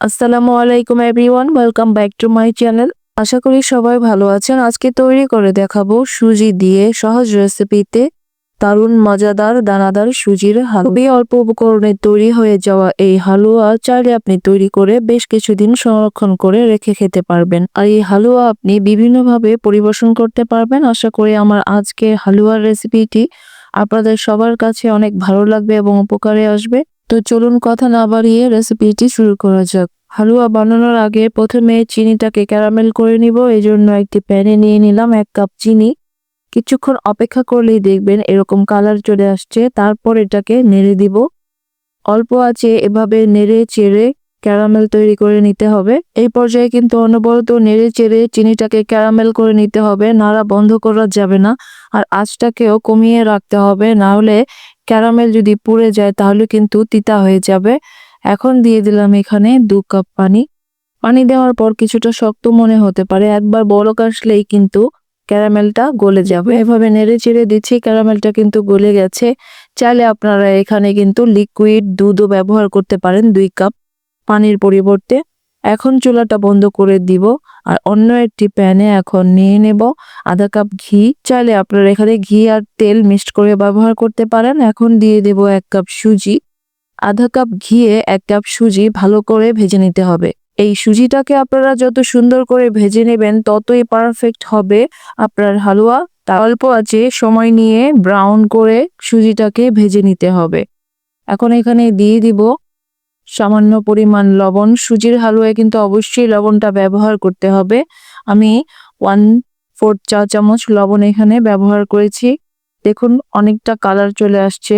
আসসালামু আলাইকুম everyone, welcome back to my channel. আশা করি সবাই ভালো আছেন। আজকে তৈরি করে দেখাবো সুজি দিয়ে সহজ রেসিপিতে দারুণ মজাদার দানাদার সুজির হালুয়া। অল্প উপকরণে তৈরি হয়ে যাওয়া এই হালুয়া চাইলে আপনি তৈরি করে বেশ কিছুদিন সংরক্ষণ করে রেখে খেতে পারবেন। আর এই হালুয়া আপনি বিভিন্নভাবে পরিবেশন করতে পারবেন। আশা করি আমার আজকের হালুয়ার রেসিপিটি আপনাদের সবার কাছে অনেক ভালো লাগবে এবং উপকারে আসবে। তো চলুন কথা না বাড়িয়ে রেসিপিটি শুরু করা যাক। হালুয়া বানানোর আগে প্রথমে চিনিটাকে ক্যারামেল করে নিব। এই জন্য একটি প্যানে নিয়ে নিলাম এক কাপ চিনি। কিছুক্ষণ অপেক্ষা করলেই দেখবেন এরকম কালার চলে আসছে। তারপর এটাকে নেড়ে দিব। অল্প আছে, এভাবে নেড়ে চেড়ে ক্যারামেল তৈরি করে নিতে হবে। এই পর্যায়ে কিন্তু অনবরত নেড়ে চেড়ে চিনিটাকে ক্যারামেল করে নিতে হবে। নাড়া বন্ধ করা যাবে না। আর আঁচটাকেও কমিয়ে রাখতে হবে। না হলে ক্যারামেল যদি পুড়ে যায় তাহলে কিন্তু তিতা হয়ে যাবে। এখন দিয়ে দিলাম এখানে দু কাপ পানি। পানি দেওয়ার পর কিছুটা শক্ত মনে হতে পারে, একবার বলক আসলেই কিন্তু ক্যারামেলটা গলে যাবে। এভাবে নেড়ে চেড়ে দিচ্ছি, ক্যারামেলটা কিন্তু গলে গেছে। চাইলে আপনারা এখানে কিন্তু লিকুইড দুধও ব্যবহার করতে পারেন দুই কাপ পানির পরিবর্তে। এখন চুলাটা বন্ধ করে দিব। আর অন্য একটি প্যানে এখন নিয়ে নেব আধা কাপ ঘি। চাইলে আপনারা এখানে ঘি আর তেল মিক্সড করে ব্যবহার করতে পারেন। এখন দিয়ে দেব এক কাপ সুজি। আধা কাপ ঘিয়ে এক কাপ সুজি ভালো করে ভেজে নিতে হবে। এই সুজিটাকে আপনারা যত সুন্দর করে ভেজে নেবেন, ততই পারফেক্ট হবে আপনার হালুয়া। তা অল্প আছে, সময় নিয়ে ব্রাউন করে সুজিটাকে ভেজে নিতে হবে। এখন এখানে দিয়ে দিব সামান্য পরিমাণ লবণ, সুজির হালুয়ায় কিন্তু অবশ্যই লবণটা ব্যবহার করতে হবে। আমি ওয়ান ফোর চা চামচ লবণ এখানে ব্যবহার করেছি। দেখুন, অনেকটা কালার চলে আসছে।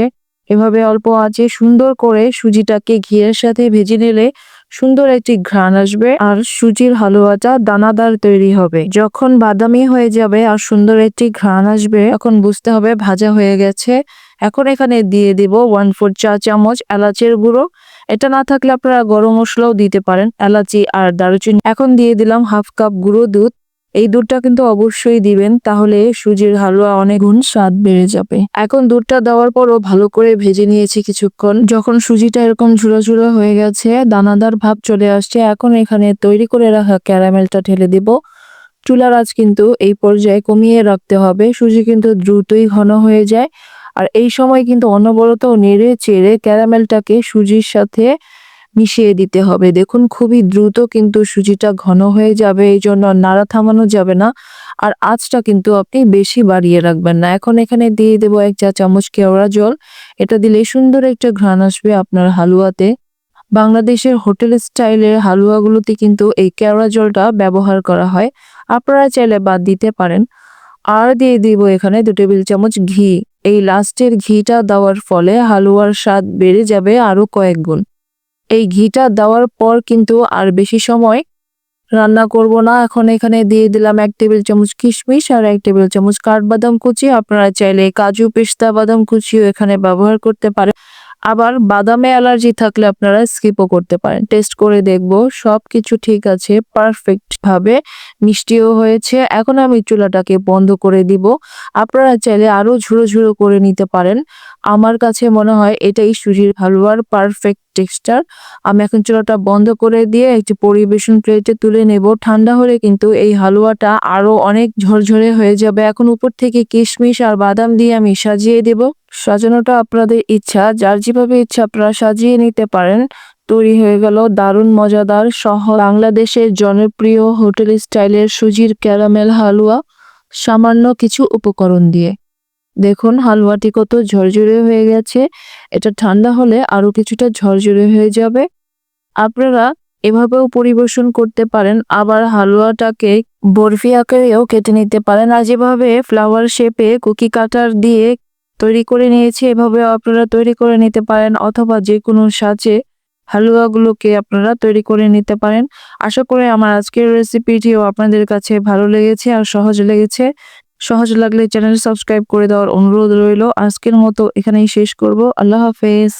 এভাবে অল্প আঁচে সুন্দর করে সুজিটাকে ঘিয়ের সাথে ভেজে নিলে সুন্দর একটি ঘ্রাণ আসবে আর সুজির হালুয়াটা দানাদার তৈরি হবে। যখন বাদামি হয়ে যাবে আর সুন্দর একটি ঘ্রাণ আসবে, তখন বুঝতে হবে ভাজা হয়ে গেছে। এখন এখানে দিয়ে দিব ওয়ান ফোর চা চামচ এলাচের গুঁড়ো। এটা না থাকলে আপনারা গরম মশলাও দিতে পারেন, এলাচি আর দারুচিনি। এখন দিয়ে দিলাম হাফ কাপ গুঁড়ো দুধ। এই দুধটা কিন্তু অবশ্যই দিবেন, তাহলে সুজির হালুয়া অনেক গুণ স্বাদ বেড়ে যাবে। এখন দুধটা দেওয়ার পরও ভালো করে ভেজে নিয়েছি কিছুক্ষণ। যখন সুজিটা এরকম ঝুড়ো ঝুড়ো হয়ে গেছে, দানাদার ভাব চলে আসছে। এখন এখানে তৈরি করে রাখা ক্যারামেলটা ঢেলে দিব। চুলার আঁচ কিন্তু এই পর্যায়ে কমিয়ে রাখতে হবে। সুজি কিন্তু দ্রুতই ঘন হয়ে যায়। আর এই সময় কিন্তু অনবরত নেড়ে চেড়ে ক্যারামেলটাকে সুজির সাথে মিশিয়ে দিতে হবে। দেখুন, খুবই দ্রুত কিন্তু সুজিটা ঘন হয়ে যাবে, এই জন্য নাড়া থামানো যাবে না। আর আঁচটা কিন্তু আপনি বেশি বাড়িয়ে রাখবেন না। এখন এখানে দিয়ে দেবো এক চা চামচ কেওড়া জল। এটা দিলে সুন্দর একটা ঘ্রাণ আসবে আপনার হালুয়াতে। বাংলাদেশের হোটেল স্টাইলের হালুয়াগুলোতে কিন্তু এই কেওড়া জলটা ব্যবহার করা হয়। আপনারা চাইলে বাদ দিতে পারেন। আর দিয়ে দিব এখানে দু টেবিল চামচ ঘি। এই লাস্টের ঘিটা দেওয়ার ফলে হালুয়ার স্বাদ বেড়ে যাবে আরও কয়েক গুণ। এই ঘিটা দেওয়ার পর কিন্তু আর বেশি সময় রান্না করব না। এখন এখানে দিয়ে দিলাম এক টেবিল চামচ কিশমিশ আর এক টেবিল চামচ কাঠবাদাম কুচি। আপনারা চাইলে কাজু, পেস্তা, বাদাম কুচিও এখানে ব্যবহার করতে পারেন। আবার বাদামে অ্যালার্জি থাকলে আপনারা স্কিপও করতে পারেন। টেস্ট করে দেখব সব কিছু ঠিক আছে পারফেক্ট ভাবে মিষ্টিও হয়েছে। এখন আমি চুলাটাকে বন্ধ করে দিব। আপনারা চাইলে আরও ঝুড়ো ঝুড়ো করে নিতে পারেন। আমার কাছে মনে হয় এটাই সুজির হালুয়ার পারফেক্ট টেক্সচার। আমি এখন চুলাটা বন্ধ করে দিয়ে একটি পরিবেশন প্লেটে তুলে নেব। ঠান্ডা হলে কিন্তু এই হালুয়াটা আরও অনেক ঝরঝরে হয়ে যাবে। এখন উপর থেকে কিশমিশ আর বাদাম দিয়ে আমি সাজিয়ে দেব। সাজানোটা আপনাদের ইচ্ছা। যার যেভাবে ইচ্ছা আপনারা সাজিয়ে নিতে পারেন। তৈরি হয়ে গেল দারুণ মজাদার সহ বাংলাদেশের জনপ্রিয় হোটেল স্টাইলের সুজির ক্যারামেল হালুয়া। সামান্য কিছু উপকরণ দিয়ে। দেখুন, হালুয়াটি কত ঝরঝরে হয়ে গেছে। এটা ঠান্ডা হলে আরও কিছুটা ঝরঝরে হয়ে যাবে। আপনারা এভাবেও পরিবেশন করতে পারেন। আবার হালুয়াটাকে বরফি আকারেও কেটে নিতে পারেন। আর যেভাবে ফ্লাওয়ার শেপে কুকি কাটার দিয়ে তৈরি করে নিয়েছি, এভাবেও আপনারা তৈরি করে নিতে পারেন। অথবা যে কোনো সাজে হালুয়াগুলোকে আপনারা তৈরি করে নিতে পারেন। আশা করি আমার আজকের রেসিপিটিও আপনাদের কাছে ভালো লেগেছে আর সহজ লেগেছে। সহজ লাগলে চ্যানেল সাবস্ক্রাইব করে দেওয়ার অনুরোধ রইল। আজকের মতো এখানেই শেষ করব। আল্লাহ হাফেজ।